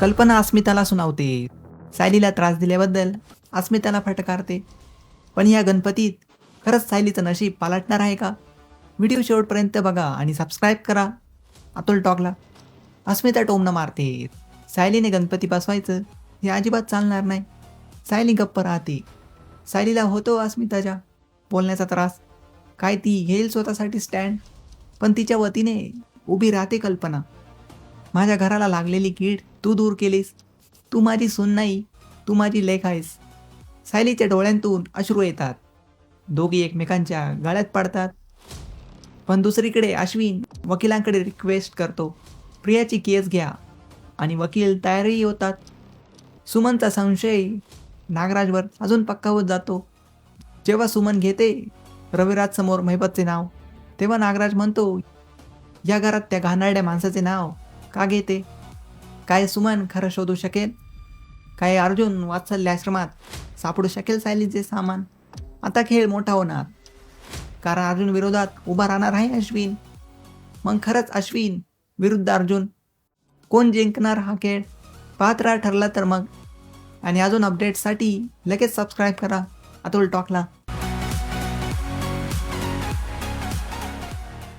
कल्पना अस्मिताला सुनावते. सायलीला त्रास दिल्याबद्दल अस्मिताला फटकारते. पण या गणपतीत खरंच सायलीचं नशीब पालटणार आहे का? व्हिडिओ शेवटपर्यंत बघा आणि सबस्क्राईब करा. अतुल टॉकला. अस्मिता टोमनं मारते. सायलीने गणपती बसवायचं. हे अजिबात चालणार नाही. सायली गप्प राहते. सायलीला होतो अस्मिताच्या बोलण्याचा त्रास. काय ती घेईल स्वतःसाठी स्टँड? पण तिच्या वतीने उभी राहते कल्पना. माझ्या घराला लागलेली कीड तू दूर केलीस. तू माझी सून नाही तू माझी लेख आहेस. सायलीच्या डोळ्यांतून अश्रू येतात. दोघी एकमेकांच्या गळ्यात पडतात. पण दुसरीकडे अश्विन वकिलांकडे रिक्वेस्ट करतो. प्रियाची केस घ्या. आणि वकील तयारही होतात. सुमनचा संशय नागराजवर अजून पक्का होत जातो. जेव्हा सुमन घेते रविराज समोर महिपतचे नाव तेव्हा नागराज म्हणतो या घरात त्या घाणारड्या माणसाचे नाव का घेते? काय सुमन खरं शोधू शकेल? काय अर्जुन वात्सल्य आश्रमात सापडू शकेल सायलीचे सामान? आता खेळ मोठा होणार. कारण अर्जुन विरोधात उभा राहणार आहे अश्विन. मग खरंच अश्विन विरुद्ध अर्जुन? कोण जिंकणार हा खेळ? पात्र ठरला तर मग. आणि अजून अपडेट्ससाठी लगेच सबस्क्राईब करा. अतुल टॉकला